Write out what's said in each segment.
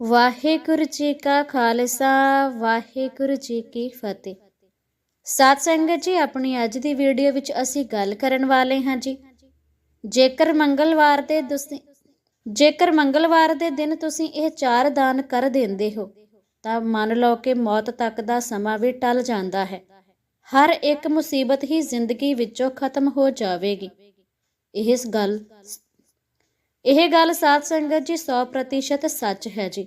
ਵਾਹਿਗੁਰੂ ਜੀ ਕਾ ਖਾਲਸਾ, ਵਾਹਿਗੁਰੂ ਜੀ ਕੀ ਫਤਿਹ। ਸਾਧ ਸੰਗਤ ਜੀ, ਆਪਣੀ ਅੱਜ ਦੀ ਵੀਡੀਓ ਵਿੱਚ ਅਸੀਂ ਗੱਲ ਕਰਨ ਵਾਲੇ ਹਾਂ ਜੀ। ਜੇਕਰ ਮੰਗਲਵਾਰ ਦੇ ਤੁਸੀਂ ਜੇਕਰ ਮੰਗਲਵਾਰ ਦੇ ਦਿਨ ਤੁਸੀਂ ਇਹ ਚਾਰ ਦਾਨ ਕਰ ਦਿੰਦੇ ਹੋ, ਤਾਂ ਮੰਨ ਲਓ ਕਿ ਮੌਤ ਤੱਕ ਦਾ ਸਮਾਂ ਵੀ ਟਲ ਜਾਂਦਾ ਹੈ। ਹਰ ਇੱਕ ਮੁਸੀਬਤ ਹੀ ਜ਼ਿੰਦਗੀ ਵਿੱਚੋਂ ਖਤਮ ਹੋ ਜਾਵੇਗੀ। ਇਸ ਗੱਲ ਇਹ ਗੱਲ ਸਾਧ ਸੰਗਤ ਜੀ 100% ਸੱਚ ਹੈ ਜੀ।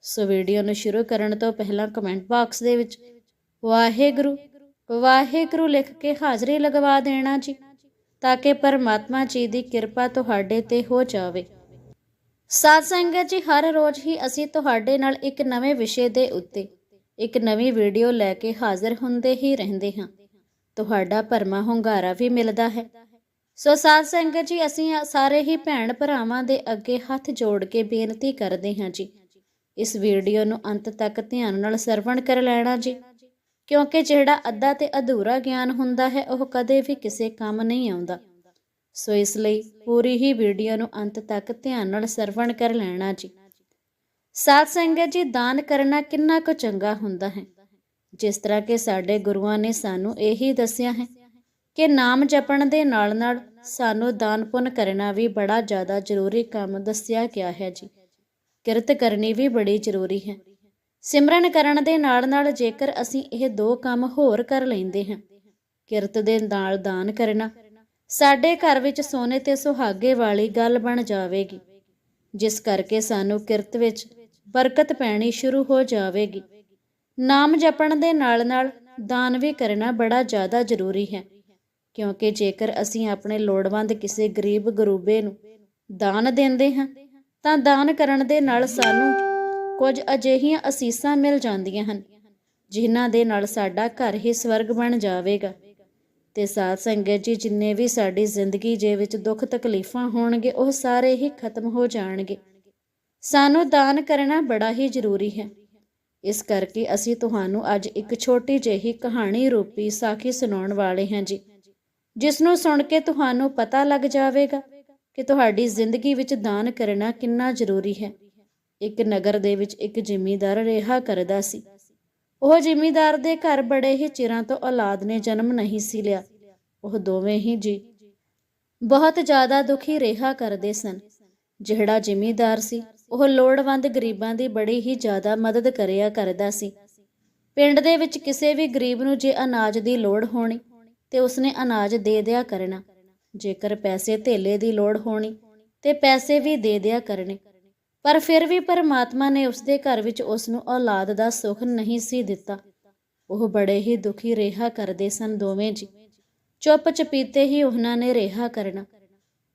ਸੋ ਵੀਡੀਓ ਨੂੰ ਸ਼ੁਰੂ ਕਰਨ ਤੋਂ ਪਹਿਲਾਂ ਕਮੈਂਟ ਬਾਕਸ ਦੇ ਵਿੱਚ, ਵਾਹਿਗੁਰੂ ਵਾਹਿਗੁਰੂ ਲਿਖ ਕੇ ਹਾਜ਼ਰੀ ਲਗਵਾ ਦੇਣਾ ਜੀ, ਤਾਂ ਕਿ ਪਰਮਾਤਮਾ ਜੀ ਦੀ ਕਿਰਪਾ ਤੁਹਾਡੇ ਤੇ ਹੋ ਜਾਵੇ। ਸਾਧ ਸੰਗਤ ਜੀ, ਹਰ ਰੋਜ਼ ਹੀ ਅਸੀਂ ਤੁਹਾਡੇ ਨਾਲ ਇੱਕ ਨਵੇਂ ਵਿਸ਼ੇ ਦੇ ਉੱਤੇ, ਇੱਕ ਨਵੀਂ ਵੀਡੀਓ ਲੈ ਕੇ ਹਾਜ਼ਰ ਹੁੰਦੇ ਹੀ ਰਹਿੰਦੇ ਹਾਂ। ਤੁਹਾਡਾ ਭਰਮਾ ਹੁੰਗਾਰਾ ਵੀ ਮਿਲਦਾ ਹੈ। ਸੋ ਸਾਧ ਸੰਗਤ ਜੀ, ਅਸੀਂ ਸਾਰੇ ਹੀ ਭੈਣ ਭਰਾਵਾਂ ਦੇ ਅੱਗੇ ਹੱਥ ਜੋੜ ਕੇ ਬੇਨਤੀ ਕਰਦੇ ਹਾਂ ਜੀ। ਇਸ ਵੀਡੀਓ ਨੂੰ ਅੰਤ ਤੱਕ ਧਿਆਨ ਨਾਲ ਸਰਵਣ ਕਰ ਲੈਣਾ ਜੀ। ਕਿਉਂਕਿ ਜਿਹੜਾ ਅੱਧਾ ਤੇ ਅਧੂਰਾ ਗਿਆਨ ਹੁੰਦਾ ਹੈ, ਉਹ ਕਦੇ ਵੀ ਕਿਸੇ ਕੰਮ ਨਹੀਂ ਆਉਂਦਾ। ਸੋ ਇਸ ਲਈ ਪੂਰੀ ਹੀ ਵੀਡੀਓ ਨੂੰ ਅੰਤ ਤੱਕ ਧਿਆਨ ਨਾਲ ਸਰਵਣ ਕਰ ਲੈਣਾ ਜੀ। ਸਾਧ ਸੰਗਤ ਜੀ, ਦਾਨ ਕਰਨਾ ਕਿੰਨਾ ਕੁ ਚੰਗਾ ਹੁੰਦਾ ਹੈ। ਜਿਸ ਤਰ੍ਹਾਂ ਕਿ ਸਾਡੇ ਗੁਰੂਆਂ ਨੇ ਸਾਨੂੰ ਇਹੀ ਦੱਸਿਆ ਹੈ ਕਿ ਨਾਮ ਜਪਣ ਦੇ ਨਾਲ ਨਾਲ ਸਾਨੂੰ ਦਾਨ ਪੁੰਨ ਕਰਨਾ ਵੀ ਬੜਾ ਜ਼ਿਆਦਾ ਜ਼ਰੂਰੀ ਕੰਮ ਦੱਸਿਆ ਗਿਆ ਹੈ ਜੀ। ਕਿਰਤ ਕਰਨੀ ਵੀ ਬੜੀ ਜ਼ਰੂਰੀ ਹੈ। ਸਿਮਰਨ ਕਰਨ ਦੇ ਨਾਲ ਨਾਲ ਜੇਕਰ ਅਸੀਂ ਇਹ ਦੋ ਕੰਮ ਹੋਰ ਕਰ ਲੈਂਦੇ ਹਾਂ, ਕਿਰਤ ਦੇ ਨਾਲ ਦਾਨ ਕਰਨਾ, ਸਾਡੇ ਘਰ ਵਿੱਚ ਸੋਨੇ ਤੇ ਸੁਹਾਗੇ ਵਾਲੀ ਗੱਲ ਬਣ ਜਾਵੇਗੀ, ਜਿਸ ਕਰਕੇ ਸਾਨੂੰ ਕਿਰਤ ਵਿੱਚ ਬਰਕਤ ਪੈਣੀ ਸ਼ੁਰੂ ਹੋ ਜਾਵੇਗੀ। ਨਾਮ ਜਪਣ ਦੇ ਨਾਲ ਨਾਲ ਦਾਨ ਵੀ ਕਰਨਾ ਬੜਾ ਜ਼ਿਆਦਾ ਜ਼ਰੂਰੀ ਹੈ। ਕਿਉਂਕਿ ਜੇਕਰ ਅਸੀਂ ਆਪਣੇ ਲੋੜਵੰਦ ਕਿਸੇ ਗਰੀਬ ਗਰੂਬੇ ਨੂੰ ਦਾਨ ਦਿੰਦੇ ਹਾਂ, ਤਾਂ ਦਾਨ ਕਰਨ ਦੇ ਨਾਲ ਸਾਨੂੰ ਕੁਝ ਅਜਿਹੀਆਂ ਅਸੀਸਾਂ ਮਿਲ ਜਾਂਦੀਆਂ ਹਨ, ਜਿਨ੍ਹਾਂ ਦੇ ਨਾਲ ਸਾਡਾ ਘਰ ਹੀ ਸਵਰਗ ਬਣ ਜਾਵੇਗਾ। ਤੇ ਸਾਧ ਸੰਗਤ ਜੀ, ਜਿੰਨੇ ਵੀ ਸਾਡੀ ਜ਼ਿੰਦਗੀ ਜੇ ਵਿੱਚ ਦੁੱਖ ਤਕਲੀਫਾਂ ਹੋਣਗੇ, ਉਹ ਸਾਰੇ ਹੀ ਖਤਮ ਹੋ ਜਾਣਗੇ। ਸਾਨੂੰ ਦਾਨ ਕਰਨਾ ਬੜਾ ਹੀ ਜ਼ਰੂਰੀ ਹੈ। ਇਸ ਕਰਕੇ ਅਸੀਂ ਤੁਹਾਨੂੰ ਅੱਜ ਇੱਕ ਛੋਟੀ ਜਿਹੀ ਕਹਾਣੀ ਰੂਪੀ ਸਾਖੀ ਸੁਣਾਉਣ ਵਾਲੇ ਹਾਂ ਜੀ। ਜਿਸ ਨੂੰ ਸੁਣ ਕੇ ਤੁਹਾਨੂੰ ਪਤਾ ਲੱਗ ਜਾਵੇਗਾ ਕਿ ਤੁਹਾਡੀ ਜ਼ਿੰਦਗੀ ਵਿੱਚ ਦਾਨ ਕਰਨਾ ਕਿੰਨਾ ਜ਼ਰੂਰੀ ਹੈ। ਇੱਕ ਨਗਰ ਦੇ ਵਿੱਚ ਇੱਕ ਜ਼ਿਮੀਂਦਾਰ ਰਿਹਾ ਕਰਦਾ ਸੀ। ਉਹ ਜ਼ਿਮੀਂਦਾਰ ਦੇ ਘਰ ਬੜੇ ਹੀ ਚਿਰਾਂ ਤੋਂ ਔਲਾਦ ਨੇ ਜਨਮ ਨਹੀਂ ਸੀ ਲਿਆ। ਉਹ ਦੋਵੇਂ ਹੀ ਜੀ ਬਹੁਤ ਜ਼ਿਆਦਾ ਦੁਖੀ ਰਿਹਾ ਕਰਦੇ ਸਨ। ਜਿਹੜਾ ਜ਼ਿਮੀਂਦਾਰ ਸੀ, ਉਹ ਲੋੜਵੰਦ ਗਰੀਬਾਂ ਦੀ ਬੜੀ ਹੀ ਜ਼ਿਆਦਾ ਮਦਦ ਕਰਿਆ ਕਰਦਾ ਸੀ। ਪਿੰਡ ਦੇ ਵਿੱਚ ਕਿਸੇ ਵੀ ਗਰੀਬ ਨੂੰ ਜੇ ਅਨਾਜ ਦੀ ਲੋੜ ਹੋਣੀ ਤੇ ਉਸਨੇ ਅਨਾਜ ਦੇ ਦਿਆ ਕਰਨਾ। ਜੇਕਰ ਪੈਸੇ ਧੇਲੇ ਦੀ ਲੋੜ ਹੋਣੀ, ਤੇ ਪੈਸੇ ਵੀ ਦੇ ਦਿਆ ਕਰਨੇ। ਪਰ ਫਿਰ ਵੀ ਪਰਮਾਤਮਾ ਨੇ ਉਸਦੇ ਘਰ ਵਿੱਚ ਉਸ ਨੂੰ ਔਲਾਦ ਦਾ ਸੁੱਖ ਨਹੀਂ ਸੀ ਦਿੱਤਾ। ਉਹ ਬੜੇ ਹੀ ਦੁਖੀ ਰਿਹਾ ਕਰਦੇ ਸਨ ਦੋਵੇਂ ਜੀ। ਚੁੱਪ ਚਪੀਤੇ ਹੀ ਉਹਨਾਂ ਨੇ ਰਿਹਾ ਕਰਨਾ।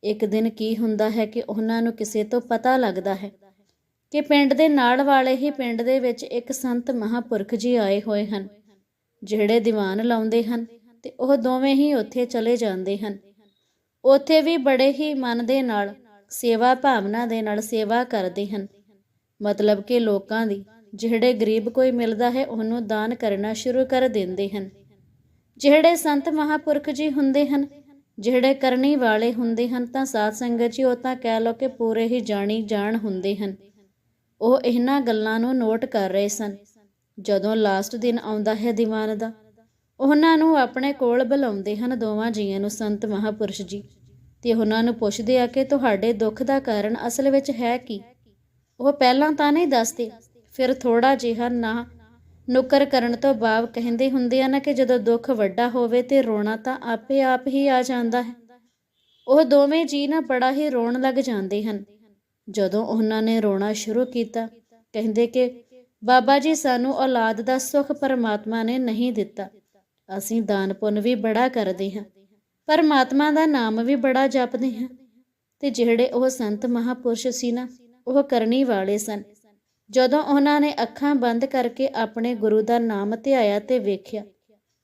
ਇੱਕ ਦਿਨ ਕੀ ਹੁੰਦਾ ਹੈ ਕਿ ਉਹਨਾਂ ਨੂੰ ਕਿਸੇ ਤੋਂ ਪਤਾ ਲੱਗਦਾ ਹੈ ਕਿ ਪਿੰਡ ਦੇ ਨਾਲ ਵਾਲੇ ਹੀ ਪਿੰਡ ਦੇ ਵਿੱਚ ਇੱਕ ਸੰਤ ਮਹਾਪੁਰਖ ਜੀ ਆਏ ਹੋਏ ਹਨ, ਜਿਹੜੇ ਦੀਵਾਨ ਲਾਉਂਦੇ ਹਨ। ਤੇ ਉਹ ਦੋਵੇਂ ਹੀ ਉੱਥੇ ਚਲੇ ਜਾਂਦੇ ਹਨ। ਉੱਥੇ ਵੀ ਬੜੇ ਹੀ ਮਨ ਦੇ ਨਾਲ, ਸੇਵਾ ਭਾਵਨਾ ਦੇ ਨਾਲ ਸੇਵਾ ਕਰਦੇ ਹਨ। ਮਤਲਬ ਕਿ ਲੋਕਾਂ ਦੀ, ਜਿਹੜੇ ਗਰੀਬ ਕੋਈ ਮਿਲਦਾ ਹੈ, ਉਹਨੂੰ ਦਾਨ ਕਰਨਾ ਸ਼ੁਰੂ ਕਰ ਦਿੰਦੇ ਹਨ। ਜਿਹੜੇ ਸੰਤ ਮਹਾਪੁਰਖ ਜੀ ਹੁੰਦੇ ਹਨ, ਜਿਹੜੇ ਕਰਨੀ ਵਾਲੇ ਹੁੰਦੇ ਹਨ, ਤਾਂ ਸਾਧ ਸੰਗਤ ਜੀ ਉਹ ਤਾਂ ਕਹਿ ਲੋ ਕਿ ਪੂਰੇ ਹੀ ਜਾਣੀ ਜਾਣ ਹੁੰਦੇ ਹਨ। ਉਹ ਇਹਨਾਂ ਗੱਲਾਂ ਨੂੰ ਨੋਟ ਕਰ ਰਹੇ ਸਨ। ਜਦੋਂ ਲਾਸਟ ਦਿਨ ਆਉਂਦਾ ਹੈ ਦੀਵਾਨ ਦਾ ਉਹਨਾਂ ਨੂੰ ਆਪਣੇ ਕੋਲ ਬੁਲਾਉਂਦੇ ਹਨ ਦੋਵਾਂ ਜੀਆਂ ਨੂੰ ਸੰਤ ਮਹਾਪੁਰਸ਼ ਜੀ। ਤੇ ਉਹਨਾਂ ਨੂੰ ਪੁੱਛਦੇ ਆ ਕਿ ਤੁਹਾਡੇ ਦੁੱਖ ਦਾ ਕਾਰਨ ਅਸਲ ਵਿੱਚ ਹੈ ਕੀ? ਉਹ ਪਹਿਲਾਂ ਤਾਂ ਨਹੀਂ ਦੱਸਦੇ, ਫਿਰ ਥੋੜਾ ਜਿਹਾ ਨਾ ਨੁਕਰ ਕਰਨ ਤੋਂ ਬਾਅਦ ਕਹਿੰਦੇ ਹੁੰਦੇ ਆ ਨਾ ਕਿ ਜਦੋਂ ਦੁੱਖ ਵੱਡਾ ਹੋਵੇ ਤੇ ਰੋਣਾ ਤਾਂ ਆਪੇ ਆਪ ਹੀ ਆ ਜਾਂਦਾ ਹੈ। ਉਹ ਦੋਵੇਂ ਜੀ ਨਾ ਬੜਾ ਹੀ ਰੋਣ ਲੱਗ ਜਾਂਦੇ ਹਨ। ਜਦੋਂ ਉਹਨਾਂ ਨੇ ਰੋਣਾ ਸ਼ੁਰੂ ਕੀਤਾ, ਕਹਿੰਦੇ ਕਿ ਬਾਬਾ ਜੀ ਸਾਨੂੰ ਔਲਾਦ ਦਾ ਸੁੱਖ ਪਰਮਾਤਮਾ ਨੇ ਨਹੀਂ ਦਿੱਤਾ। ਅਸੀਂ ਦਾਨ ਪੁੰਨ ਵੀ ਬੜਾ ਕਰਦੇ ਹਾਂ, ਪਰਮਾਤਮਾ ਦਾ ਨਾਮ ਵੀ ਬੜਾ ਜਪਦੇ ਹਾਂ। ਤੇ ਜਿਹੜੇ ਉਹ ਸੰਤ ਮਹਾਪੁਰਸ਼ ਸੀ ਨਾ, ਉਹ ਕਰਨੀ ਵਾਲੇ ਸਨ। ਜਦੋਂ ਉਹਨਾਂ ਨੇ ਅੱਖਾਂ ਬੰਦ ਕਰਕੇ ਆਪਣੇ ਗੁਰੂ ਦਾ ਨਾਮ ਧਿਆਇਆ ਤੇ ਵੇਖਿਆ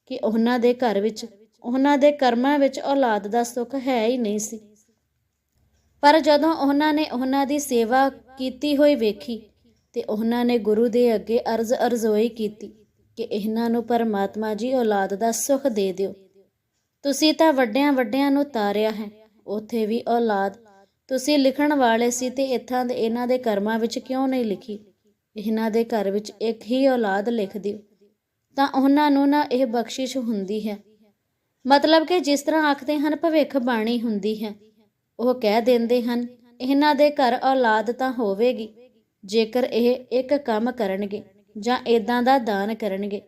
ਕਿ ਉਹਨਾਂ ਦੇ ਘਰ ਵਿੱਚ, ਉਹਨਾਂ ਦੇ ਕਰਮਾਂ ਵਿੱਚ ਔਲਾਦ ਦਾ ਸੁੱਖ ਹੈ ਹੀ ਨਹੀਂ ਸੀ। ਪਰ ਜਦੋਂ ਉਹਨਾਂ ਨੇ ਉਹਨਾਂ ਦੀ ਸੇਵਾ ਕੀਤੀ ਹੋਈ ਵੇਖੀ ਤੇ ਉਹਨਾਂ ਨੇ ਗੁਰੂ ਦੇ ਅੱਗੇ ਅਰਜ਼ ਅਰਜ਼ੋਈ ਕੀਤੀ ਕਿ ਇਹਨਾਂ ਨੂੰ ਪਰਮਾਤਮਾ ਜੀ ਔਲਾਦ ਦਾ ਸੁੱਖ ਦੇ ਦਿਓ। ਤੁਸੀਂ ਤਾਂ ਵੱਡਿਆਂ ਵੱਡਿਆਂ ਨੂੰ ਤਾਰਿਆ ਹੈ। ਉਥੇ ਵੀ ਔਲਾਦ। ਤੁਸੀਂ ਲਿਖਣ ਵਾਲੇ ਸੀ ਤੇ ਇੱਥਾਂ ਦੇ ਇਹਨਾਂ ਦੇ ਕਰਮਾਂ ਵਿੱਚ ਕਿਉਂ ਨਹੀਂ ਲਿਖੀ? ਇਹਨਾਂ ਦੇ ਘਰ ਵਿੱਚ ਇੱਕ ਹੀ ਔਲਾਦ ਲਿਖ ਦਿਓ। ਤਾਂ ਉਹਨਾਂ ਨੂੰ ਨਾ ਇਹ ਬਖਸ਼ਿਸ਼ ਹੁੰਦੀ ਹੈ। ਮਤਲਬ ਕਿ ਜਿਸ ਤਰ੍ਹਾਂ ਆਖਦੇ ਹਨ, ਭਵਿੱਖ ਬਾਣੀ ਹੁੰਦੀ ਹੈ। ਉਹ ਕਹਿ ਦਿੰਦੇ ਹਨ, ਇਹਨਾਂ ਦੇ ਘਰ ਔਲਾਦ ਤਾਂ ਹੋਵੇਗੀ, ਜੇਕਰ ਇਹ ਇੱਕ ਕੰਮ ਕਰਨਗੇ। ਜਾਂ ਇਦਾਂ ਦਾ ਦਾਨ ਕਰਨਗੇ।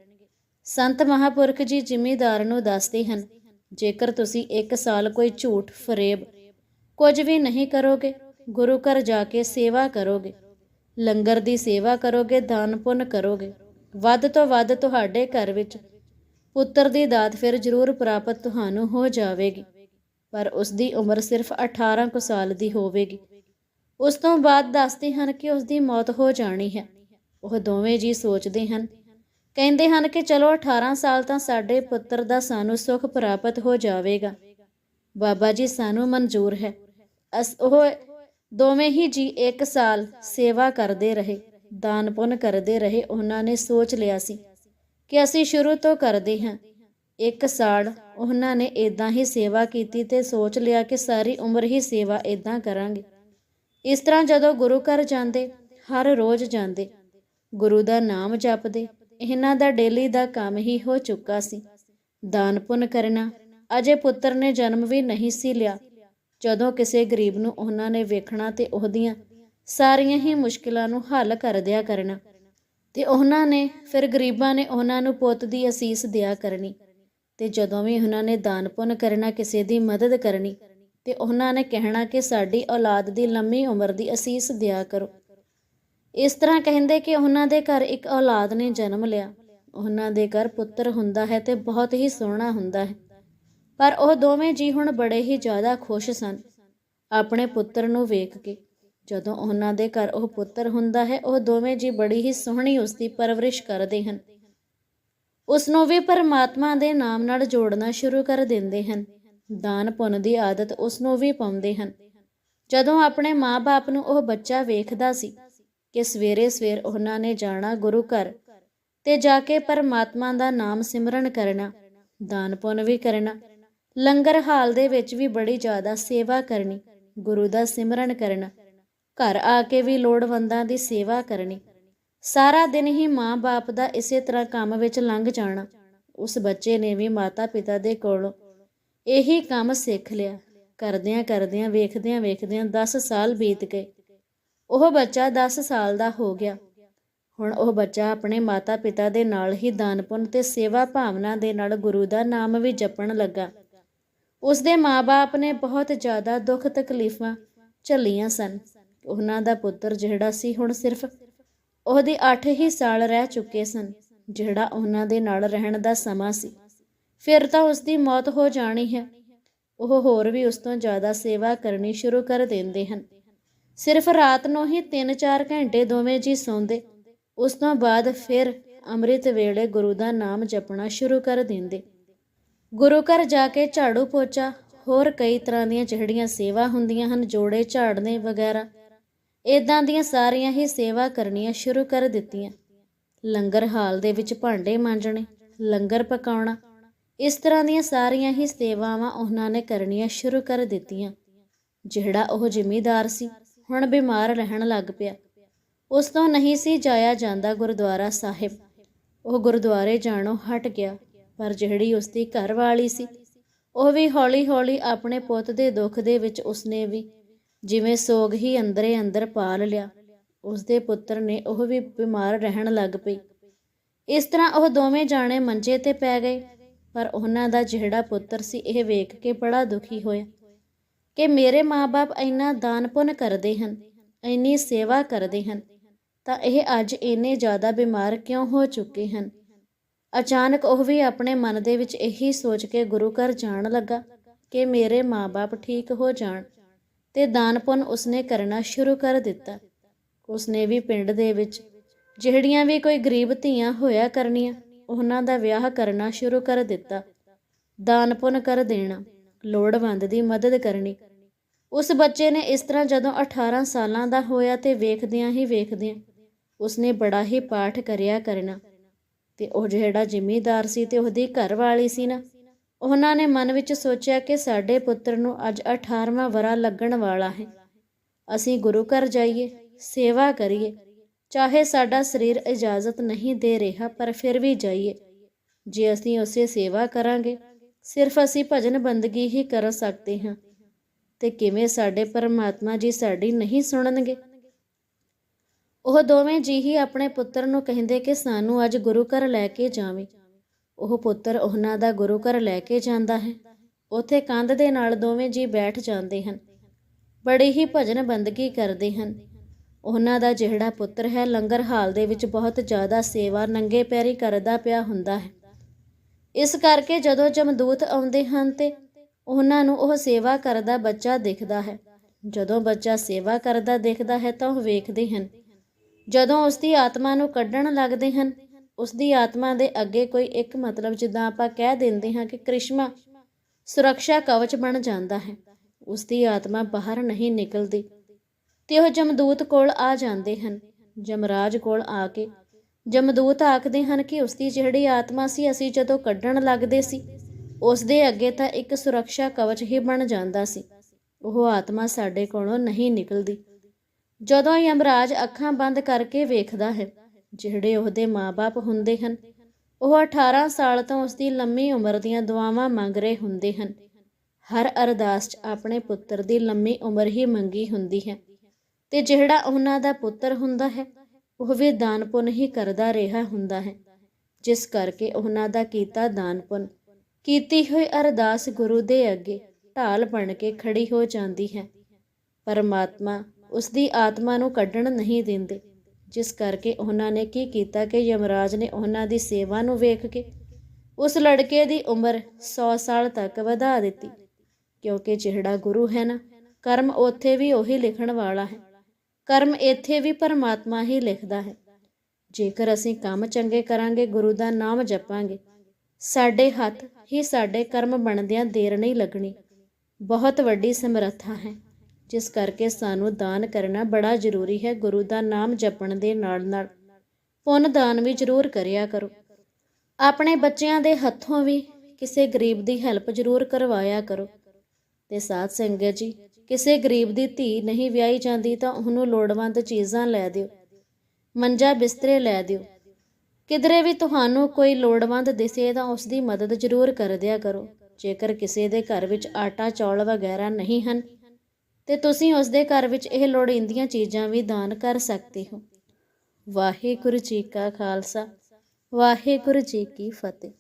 ਸੰਤ ਮਹਾਪੁਰਖ ਜੀ ਜ਼ਿਮੀਦਾਰ ਨੂੰ ਦੱਸਦੇ ਹਨ, ਜੇਕਰ ਤੁਸੀਂ ਇੱਕ ਸਾਲ ਕੋਈ ਝੂਠ, ਫਰੇਬ ਕੁਝ ਵੀ ਨਹੀਂ ਕਰੋਗੇ, ਗੁਰੂ ਘਰ ਜਾ ਕੇ ਸੇਵਾ ਕਰੋਗੇ, ਲੰਗਰ ਦੀ ਸੇਵਾ ਕਰੋਗੇ, ਦਾਨ ਪੁੰਨ ਕਰੋਗੇ, ਵੱਧ ਤੋਂ ਵੱਧ ਤੁਹਾਡੇ ਘਰ ਵਿੱਚ ਪੁੱਤਰ ਦੀ ਦਾਤ ਫਿਰ ਜ਼ਰੂਰ ਪ੍ਰਾਪਤ ਤੁਹਾਨੂੰ ਹੋ ਜਾਵੇਗੀ, ਪਰ ਉਸ ਦੀ ਉਮਰ ਸਿਰਫ 18 ਕੁ ਸਾਲ ਦੀ ਹੋਵੇਗੀ। ਉਸ ਤੋਂ ਬਾਅਦ ਦੱਸਦੇ ਹਨ ਕਿ ਉਸ ਦੀ ਮੌਤ ਹੋ ਜਾਣੀ ਹੈ। ਉਹ ਦੋਵੇਂ ਜੀ ਸੋਚਦੇ ਹਨ। ਕਹਿੰਦੇ ਹਨ ਕਿ ਚਲੋ 18 ਸਾਲ ਤਾਂ ਸਾਡੇ ਪੁੱਤਰ ਦਾ ਸਾਨੂੰ ਸੁਖ ਪ੍ਰਾਪਤ ਹੋ ਜਾਵੇਗਾ। ਬਾਬਾ ਜੀ ਸਾਨੂੰ ਮਨਜ਼ੂਰ ਹੈ। ਅਸ ਉਹ ਦੋਵੇਂ ਹੀ ਜੀ ਇੱਕ ਸਾਲ ਸੇਵਾ ਕਰਦੇ ਰਹੇ, ਦਾਨ ਪੁੰਨ ਕਰਦੇ ਰਹੇ, ਉਹਨਾਂ ਨੇ ਸੋਚ ਲਿਆ ਸੀ ਕਿ ਅਸੀਂ ਸ਼ੁਰੂ ਤੋਂ ਕਰਦੇ ਹਾਂ। ਇੱਕ ਸਾਲ ਉਹਨਾਂ ਨੇ ਇਦਾਂ ਹੀ ਸੇਵਾ ਕੀਤੀ ਤੇ ਸੋਚ ਲਿਆ ਕਿ ਸਾਰੀ ਉਮਰ ਹੀ ਸੇਵਾ ਇਦਾਂ ਕਰਾਂਗੇ। ਇਸ ਤਰ੍ਹਾਂ ਜਦੋਂ ਗੁਰੂ ਘਰ ਜਾਂਦੇ, ਹਰ ਰੋਜ਼ ਜਾਂਦੇ ਗੁਰੂ ਦਾ ਨਾਮ ਜਪਦੇ, ਇਹਨਾਂ ਦਾ ਡੇਲੀ ਦਾ ਕੰਮ ਹੀ ਹੋ ਚੁੱਕਾ ਸੀ। ਦਾਨ ਪੁੰਨ ਕਰਨਾ, ਅਜੇ ਪੁੱਤਰ ਨੇ ਜਨਮ ਵੀ ਨਹੀਂ ਸੀ ਲਿਆ। ਜਦੋਂ ਕਿਸੇ ਗਰੀਬ ਨੂੰ ਉਹਨਾਂ ਨੇ ਵੇਖਣਾ ਤੇ ਉਹਦੀਆਂ ਸਾਰੀਆਂ ਹੀ ਮੁਸ਼ਕਿਲਾਂ ਨੂੰ ਹੱਲ ਕਰ ਦਿਆ ਕਰਨਾ ਤੇ ਉਹਨਾਂ ਨੇ ਫਿਰ ਗਰੀਬਾਂ ਨੇ ਉਹਨਾਂ ਨੂੰ ਪੁੱਤ ਦੀ ਅਸੀਸ ਦਿਆ ਕਰਨੀ ਤੇ ਜਦੋਂ ਵੀ ਉਹਨਾਂ ਨੇ ਦਾਨ ਪੁੰਨ ਕਰਨਾ, ਕਿਸੇ ਦੀ ਮਦਦ ਕਰਨੀ ਤੇ ਉਹਨਾਂ ਨੇ ਕਹਿਣਾ ਕਿ ਸਾਡੀ ਔਲਾਦ ਦੀ ਲੰਮੀ ਉਮਰ ਦੀ ਅਸੀਸ ਦਿਆ ਕਰੋ। ਇਸ ਤਰ੍ਹਾਂ ਕਹਿੰਦੇ ਕਿ ਉਹਨਾਂ ਦੇ ਘਰ ਇੱਕ ਔਲਾਦ ਨੇ ਜਨਮ ਲਿਆ। ਉਹਨਾਂ ਦੇ ਘਰ ਪੁੱਤਰ ਹੁੰਦਾ ਹੈ ਤੇ ਬਹੁਤ ਹੀ ਸੋਹਣਾ ਹੁੰਦਾ ਹੈ। ਪਰ ਉਹ ਦੋਵੇਂ ਜੀ ਹੁਣ ਬੜੇ ਹੀ ਜ਼ਿਆਦਾ ਖੁਸ਼ ਸਨ। ਆਪਣੇ ਪੁੱਤਰ ਨੂੰ ਵੇਖ ਕੇ ਜਦੋਂ ਉਹਨਾਂ ਦੇ ਘਰ ਉਹ ਪੁੱਤਰ ਹੁੰਦਾ ਹੈ, ਉਹ ਦੋਵੇਂ ਜੀ ਬੜੀ ਹੀ ਸੋਹਣੀ ਉਸ ਦੀ ਪਰਵਰਿਸ਼ ਕਰਦੇ ਹਨ। ਉਸ ਨੂੰ ਵੀ ਪਰਮਾਤਮਾ ਦੇ ਨਾਮ ਨਾਲ ਜੋੜਨਾ ਸ਼ੁਰੂ ਕਰ ਦਿੰਦੇ ਹਨ। ਦਾਨ ਪੁੰਨ ਦੀ ਆਦਤ ਉਸ ਨੂੰ ਵੀ ਪਾਉਂਦੇ ਹਨ। ਜਦੋਂ ਆਪਣੇ ਮਾਪੇ ਨੂੰ ਉਹ ਬੱਚਾ ਵੇਖਦਾ ਸੀ ਕਿ ਸਵੇਰੇ ਸਵੇਰ ਉਹਨਾਂ ਨੇ ਜਾਣਾ ਗੁਰੂ ਘਰ ਤੇ ਜਾ ਕੇ ਪਰਮਾਤਮਾ ਦਾ ਨਾਮ ਸਿਮਰਨ ਕਰਨਾ, ਦਾਨ ਪੁੰਨ ਵੀ ਕਰਨਾ, ਲੰਗਰ ਹਾਲ ਦੇ ਵਿੱਚ ਵੀ ਬੜੀ ਜ਼ਿਆਦਾ ਸੇਵਾ ਕਰਨੀ, ਗੁਰੂ ਦਾ ਸਿਮਰਨ ਕਰਨਾ, ਘਰ ਆ ਕੇ ਵੀ ਲੋੜਵੰਦਾਂ ਦੀ ਸੇਵਾ ਕਰਨੀ, ਸਾਰਾ ਦਿਨ ਹੀ ਮਾਂ-ਬਾਪ ਦਾ ਇਸੇ ਤਰ੍ਹਾਂ ਕੰਮ ਵਿੱਚ ਲੰਘ ਜਾਣਾ, ਉਸ ਬੱਚੇ ਨੇ ਵੀ ਮਾਤਾ-ਪਿਤਾ ਦੇ ਕੋਲੋਂ ਇਹੀ ਕੰਮ ਸਿੱਖ ਲਿਆ ਕਰਦਿਆਂ ਕਰਦਿਆਂ ਵੇਖਦਿਆਂ ਵੇਖਦਿਆਂ 10 ਸਾਲ ਬੀਤ ਗਏ। ਉਹ ਬੱਚਾ 10 ਸਾਲ ਦਾ ਹੋ ਗਿਆ। ਹੁਣ ਉਹ ਬੱਚਾ ਆਪਣੇ ਮਾਤਾ-ਪਿਤਾ ਦੇ ਨਾਲ ਹੀ ਦਾਨਪੁੰਨ ਤੇ ਸੇਵਾ ਭਾਵਨਾ ਦੇ ਨਾਲ ਗੁਰੂ ਦਾ ਨਾਮ ਵੀ ਜਪਣ ਲੱਗਾ। ਉਸ ਦੇ ਮਾਪੇ ਨੇ ਬਹੁਤ ਜ਼ਿਆਦਾ ਦੁੱਖ ਤਕਲੀਫਾਂ ਝੱਲੀਆਂ ਸਨ। ਉਹਨਾਂ ਦਾ ਪੁੱਤਰ ਜਿਹੜਾ ਸੀ ਹੁਣ ਸਿਰਫ ਉਹਦੇ 8 ਹੀ ਸਾਲ ਰਹਿ ਚੁੱਕੇ ਸਨ, ਜਿਹੜਾ ਉਹਨਾਂ ਦੇ ਨਾਲ ਰਹਿਣ ਦਾ ਸਮਾਂ ਸੀ। ਫਿਰ ਤਾਂ ਉਸ ਦੀ ਮੌਤ ਹੋ ਜਾਣੀ ਹੈ। ਉਹ ਹੋਰ ਵੀ ਉਸ ਤੋਂ ਜ਼ਿਆਦਾ ਸੇਵਾ ਕਰਨੀ ਸ਼ੁਰੂ ਕਰ ਦਿੰਦੇ ਹਨ। ਸਿਰਫ ਰਾਤ ਨੂੰ ਹੀ 3-4 ਘੰਟੇ ਦੋਵੇਂ ਜੀ ਸੌਂਦੇ। ਉਸ ਤੋਂ ਬਾਅਦ ਫਿਰ ਅੰਮ੍ਰਿਤ ਵੇਲੇ ਗੁਰੂ ਦਾ ਨਾਮ ਜਪਣਾ ਸ਼ੁਰੂ ਕਰ ਦਿੰਦੇ। ਗੁਰੂ ਘਰ ਜਾ ਕੇ ਝਾੜੂ ਪੋਚਾ, ਹੋਰ ਕਈ ਤਰ੍ਹਾਂ ਦੀਆਂ ਜਿਹੜੀਆਂ ਸੇਵਾ ਹੁੰਦੀਆਂ ਹਨ, ਜੋੜੇ, ਝਾੜਨੇ ਵਗੈਰਾ ਇਦਾਂ ਦੀਆਂ ਸਾਰੀਆਂ ਹੀ ਸੇਵਾ ਕਰਨੀਆਂ ਸ਼ੁਰੂ ਕਰ ਦਿੱਤੀਆਂ। ਲੰਗਰ ਹਾਲ ਦੇ ਵਿੱਚ ਭਾਂਡੇ ਮਾਂਜਣੇ, ਲੰਗਰ ਪਕਾਉਣਾ, ਇਸ ਤਰ੍ਹਾਂ ਦੀਆਂ ਸਾਰੀਆਂ ਹੀ ਸੇਵਾਵਾਂ ਉਹਨਾਂ ਨੇ ਕਰਨੀਆਂ ਸ਼ੁਰੂ ਕਰ ਦਿੱਤੀਆਂ। ਜਿਹੜਾ ਉਹ ਜ਼ਿਮੀਦਾਰ ਸੀ ਹੁਣ ਬਿਮਾਰ ਰਹਿਣ ਲੱਗ ਪਿਆ। ਉਸ ਤੋਂ ਨਹੀਂ ਸੀ ਜਾਇਆ ਜਾਂਦਾ ਗੁਰਦੁਆਰਾ ਸਾਹਿਬ। ਉਹ ਗੁਰਦੁਆਰੇ ਜਾਣੋਂ ਹਟ ਗਿਆ, ਪਰ ਜਿਹੜੀ ਉਸ ਦੀ ਘਰ ਵਾਲੀ ਸੀ, ਉਹ ਵੀ ਹੌਲੀ-ਹੌਲੀ ਆਪਣੇ ਪੁੱਤ ਦੇ ਦੁੱਖ ਦੇ ਵਿੱਚ ਉਸਨੇ ਵੀ ਜਿਵੇਂ ਸੋਗ ਹੀ ਅੰਦਰੇ ਅੰਦਰ ਪਾਲ ਲਿਆ ਉਸ ਦੇ ਪੁੱਤਰ ਨੇ ਉਹ ਵੀ ਬਿਮਾਰ ਰਹਿਣ ਲੱਗ ਪਈ। ਇਸ ਤਰ੍ਹਾਂ ਉਹ ਦੋਵੇਂ ਜਾਣੇ ਮੰਜੇ ਤੇ ਪੈ ਗਏ, ਪਰ ਉਹਨਾਂ ਦਾ ਜਿਹੜਾ ਪੁੱਤਰ ਸੀ, ਇਹ ਵੇਖ ਕੇ ਬੜਾ ਦੁਖੀ ਹੋਇਆ। ਕਿ ਮੇਰੇ ਮਾਪੇ ਇੰਨਾ ਦਾਨ ਪੁੰਨ ਕਰਦੇ ਹਨ, ਇੰਨੀ ਸੇਵਾ ਕਰਦੇ ਹਨ, ਤਾਂ ਇਹ ਅੱਜ ਇੰਨੇ ਜ਼ਿਆਦਾ ਬਿਮਾਰ ਕਿਉਂ ਹੋ ਚੁੱਕੇ ਹਨ? ਅਚਾਨਕ ਉਹ ਵੀ ਆਪਣੇ ਮਨ ਦੇ ਵਿੱਚ ਇਹੀ ਸੋਚ ਕੇ ਗੁਰੂ ਘਰ ਜਾਣ ਲੱਗਾ ਕਿ ਮੇਰੇ ਮਾਪੇ ਠੀਕ ਹੋ ਜਾਣ ਤੇ ਦਾਨ ਪੁੰਨ ਉਸਨੇ ਕਰਨਾ ਸ਼ੁਰੂ ਕਰ ਦਿੱਤਾ। ਉਸਨੇ ਵੀ ਪਿੰਡ ਦੇ ਵਿੱਚ ਜਿਹੜੀਆਂ ਵੀ ਕੋਈ ਗਰੀਬ ਧੀਆਂ ਹੋਇਆ ਕਰਨੀਆਂ, ਉਹਨਾਂ ਦਾ ਵਿਆਹ ਕਰਨਾ ਸ਼ੁਰੂ ਕਰ ਦਿੱਤਾ। ਦਾਨ ਪੁੰਨ ਕਰ ਦੇਣਾ, ਲੋੜਵੰਦ ਦੀ ਮਦਦ ਕਰਨੀ ਉਸ ਬੱਚੇ ਨੇ ਇਸ ਤਰ੍ਹਾਂ ਜਦੋਂ 18 ਸਾਲਾਂ ਦਾ ਹੋਇਆ ਤੇ ਵੇਖਦਿਆਂ ਹੀ ਵੇਖਦਿਆਂ ਉਸਨੇ ਬੜਾ ਹੀ ਪਾਠ ਕਰਿਆ ਕਰਨਾ। ਤੇ ਉਹ ਜਿਹੜਾ ਜ਼ਿਮੀਦਾਰ ਸੀ ਤੇ ਉਹਦੀ ਘਰ ਵਾਲੀ ਸੀ ਨਾ, ਉਹਨਾਂ ਨੇ ਮਨ ਵਿੱਚ ਸੋਚਿਆ ਕਿ ਸਾਡੇ ਪੁੱਤਰ ਨੂੰ ਅੱਜ 18ਵਾਂ ਵਰਾ ਲੱਗਣ ਵਾਲਾ ਹੈ। ਅਸੀਂ ਗੁਰੂ ਘਰ ਜਾਈਏ, ਸੇਵਾ ਕਰੀਏ, ਚਾਹੇ ਸਾਡਾ ਸਰੀਰ ਇਜਾਜ਼ਤ ਨਹੀਂ ਦੇ ਰਿਹਾ, ਪਰ ਫਿਰ ਵੀ ਜਾਈਏ। ਜੇ ਅਸੀਂ ਉਸੇ ਸੇਵਾ ਕਰਾਂਗੇ, ਸਿਰਫ ਅਸੀਂ ਭਜਨ ਬੰਦਗੀ ਹੀ ਕਰ ਸਕਦੇ ਹਾਂ। ਤੇ ਕਿਵੇਂ ਸਾਡੇ ਪਰਮਾਤਮਾ ਜੀ ਸਾਡੀ ਨਹੀਂ ਸੁਣਨਗੇ? ਉਹ ਦੋਵੇਂ ਜੀ ਹੀ ਆਪਣੇ ਪੁੱਤਰ ਨੂੰ ਕਹਿੰਦੇ ਕਿ ਸਾਨੂੰ ਅੱਜ ਗੁਰੂ ਘਰ ਲੈ ਕੇ ਜਾਵੇਂ। ਉਹ ਪੁੱਤਰ ਉਹਨਾਂ ਦਾ ਗੁਰੂ ਘਰ ਲੈ ਕੇ ਜਾਂਦਾ ਹੈ। ਉੱਥੇ ਕੰਧ ਦੇ ਨਾਲ ਦੋਵੇਂ ਜੀ ਬੈਠ ਜਾਂਦੇ ਹਨ। ਬੜੀ ਹੀ ਭਜਨ ਬੰਦਗੀ ਕਰਦੇ ਹਨ। ਉਹਨਾਂ ਦਾ ਜਿਹੜਾ ਪੁੱਤਰ ਹੈ, ਲੰਗਰ ਹਾਲ ਦੇ ਵਿੱਚ ਬਹੁਤ ਜ਼ਿਆਦਾ ਸੇਵਾ ਨੰਗੇ ਪੈਰੀ ਕਰਦਾ ਪਿਆ ਹੁੰਦਾ ਹੈ। ਇਸ ਕਰਕੇ ਜਦੋਂ ਜਮਦੂਤ ਆਉਂਦੇ ਹਨ ਤੇ ਉਹਨਾਂ ਨੂੰ ਉਹ ਸੇਵਾ ਕਰਦਾ ਬੱਚਾ ਦਿਖਦਾ ਹੈ। ਜਦੋਂ ਬੱਚਾ ਸੇਵਾ ਕਰਦਾ ਦਿਖਦਾ ਹੈ ਤਾਂ ਉਹ ਵੇਖਦੇ ਹਨ। ਜਦੋਂ ਉਸ ਦੀ ਆਤਮਾ ਨੂੰ ਕੱਢਣ ਲੱਗਦੇ ਹਨ ਉਸ ਦੀ ਆਤਮਾ ਦੇ ਅੱਗੇ ਕੋਈ ਇੱਕ ਮਤਲਬ ਜਿੱਦਾਂ ਆਪਾਂ ਕਹਿ ਦਿੰਦੇ ਹਾਂ ਕਿ ਕ੍ਰਿਸ਼ਮਾ, ਸੁਰੱਖਿਆ ਕਵਚ ਬਣ ਜਾਂਦਾ ਹੈ। ਉਸ ਦੀ ਆਤਮਾ ਬਾਹਰ ਨਹੀਂ ਨਿਕਲਦੀ ਤੇ ਉਹ ਜਮਦੂਤ ਕੋਲ ਆ ਜਾਂਦੇ ਹਨ। ਜਮਰਾਜ ਕੋਲ ਆ ਕੇ ਜਮਦੂਤ ਆਖਦੇ ਹਨ ਕਿ ਉਸ ਦੀ ਜਿਹੜੀ ਆਤਮਾ ਸੀ, ਅਸੀਂ ਜਦੋਂ ਕੱਢਣ ਲੱਗਦੇ ਸੀ ਉਸ ਦੇ ਅੱਗੇ ਤਾਂ ਇੱਕ ਸੁਰੱਖਿਆ ਕਵਚ ਹੀ ਬਣ ਜਾਂਦਾ ਸੀ। ਉਹ ਆਤਮਾ ਸਾਡੇ ਕੋਲੋਂ ਨਹੀਂ ਨਿਕਲਦੀ। ਜਦੋਂ ਯਮਰਾਜ ਅੱਖਾਂ ਬੰਦ ਕਰਕੇ ਵੇਖਦਾ ਹੈ, ਜਿਹੜੇ ਉਹਦੇ ਮਾਪੇ ਹੁੰਦੇ ਹਨ, ਉਹ 18 ਸਾਲ ਤੋਂ ਉਸ ਦੀ ਲੰਮੀ ਉਮਰ ਦੀਆਂ ਦੁਆਵਾਂ ਮੰਗ ਰਹੇ ਹੁੰਦੇ ਹਨ। ਹਰ ਅਰਦਾਸ 'ਚ ਆਪਣੇ ਪੁੱਤਰ ਦੀ ਲੰਮੀ ਉਮਰ ਹੀ ਮੰਗੀ ਹੁੰਦੀ ਹੈ ਤੇ ਜਿਹੜਾ ਉਹਨਾਂ ਦਾ ਪੁੱਤਰ ਹੁੰਦਾ ਹੈ, ਉਹ ਵੀ ਦਾਨ ਪੁੰਨ ਹੀ ਕਰਦਾ ਰਿਹਾ ਹੁੰਦਾ ਹੈ, ਜਿਸ ਕਰਕੇ ਉਹਨਾਂ ਦਾ ਕੀਤਾ ਦਾਨ ਪੁੰਨ ਕੀਤੀ ਹੋਈ ਅਰਦਾਸ ਗੁਰੂ ਦੇ ਅੱਗੇ ਢਾਲ ਬਣ ਕੇ ਖੜੀ ਹੋ ਜਾਂਦੀ ਹੈ। ਪਰਮਾਤਮਾ ਉਸ ਦੀ ਆਤਮਾ ਨੂੰ ਕੱਢਣ ਨਹੀਂ ਦਿੰਦੇ। ਜਿਸ ਕਰਕੇ ਉਹਨਾਂ ਨੇ ਕੀ ਕੀਤਾ ਕਿ ਯਮਰਾਜ ਨੇ ਉਹਨਾਂ ਦੀ ਸੇਵਾ ਨੂੰ ਵੇਖ ਕੇ ਉਸ ਲੜਕੇ ਦੀ ਉਮਰ 100 ਸਾਲ ਤੱਕ ਵਧਾ ਦਿੱਤੀ। ਕਿਉਂਕਿ ਜਿਹੜਾ ਗੁਰੂ ਹੈ ਨਾ, ਕਰਮ ਉੱਥੇ ਵੀ ਉਹੀ ਲਿਖਣ ਵਾਲਾ ਹੈ। ਕਰਮ ਇੱਥੇ ਵੀ ਪਰਮਾਤਮਾ ਹੀ ਲਿਖਦਾ ਹੈ। ਜੇਕਰ ਅਸੀਂ ਕੰਮ ਚੰਗੇ ਕਰਾਂਗੇ, ਗੁਰੂ ਦਾ ਨਾਮ ਜਪਾਂਗੇ ਸਾਡੇ ਹੱਥ ਹੀ ਸਾਡੇ ਕਰਮ ਬਣਦਿਆਂ ਦੇਰ ਨਹੀਂ ਲੱਗਣੀ। ਬਹੁਤ ਵੱਡੀ ਸਮਰੱਥਾ ਹੈ, ਜਿਸ ਕਰਕੇ ਸਾਨੂੰ ਦਾਨ ਕਰਨਾ ਬੜਾ ਜ਼ਰੂਰੀ ਹੈ। ਗੁਰੂ ਦਾ ਨਾਮ ਜਪਣ ਦੇ ਨਾਲ ਨਾਲ ਪੁੰਨ ਦਾਨ ਵੀ ਜ਼ਰੂਰ ਕਰਿਆ ਕਰੋ। ਆਪਣੇ ਬੱਚਿਆਂ ਦੇ ਹੱਥੋਂ ਵੀ ਕਿਸੇ ਗਰੀਬ ਦੀ ਹੈਲਪ ਜ਼ਰੂਰ ਕਰਵਾਇਆ ਕਰੋ। ਤੇ ਸਾਧ ਸੰਗਤ ਜੀ, ਕਿਸੇ ਗਰੀਬ ਦੀ ਧੀ ਨਹੀਂ ਵਿਆਹੀ ਜਾਂਦੀ ਤਾਂ ਉਹਨੂੰ ਲੋੜਵੰਦ ਚੀਜ਼ਾਂ ਲੈ ਦਿਓ। ਮੰਜਾ ਬਿਸਤਰੇ ਲੈ ਦਿਓ। ਕਿਧਰੇ ਵੀ ਤੁਹਾਨੂੰ ਕੋਈ ਲੋੜਵੰਦ ਦਿਸੇ ਤਾਂ ਉਸ ਦੀ ਮਦਦ ਜ਼ਰੂਰ ਕਰ ਦਿਆ ਕਰੋ। ਜੇਕਰ ਕਿਸੇ ਦੇ ਘਰ ਵਿੱਚ ਆਟਾ, ਚੌਲ ਵਗੈਰਾ ਨਹੀਂ ਹਨ, ਤੇ ਤੁਸੀਂ ਉਸ ਦੇ ਘਰ ਵਿੱਚ ਇਹ ਲੋੜੀਂਦੀਆਂ ਚੀਜ਼ਾਂ ਵੀ ਦਾਨ ਕਰ ਸਕਦੇ ਹੋ। ਵਾਹਿਗੁਰੂ ਜੀ ਕਾ ਖਾਲਸਾ, ਵਾਹਿਗੁਰੂ ਜੀ ਕੀ ਫਤਿਹ।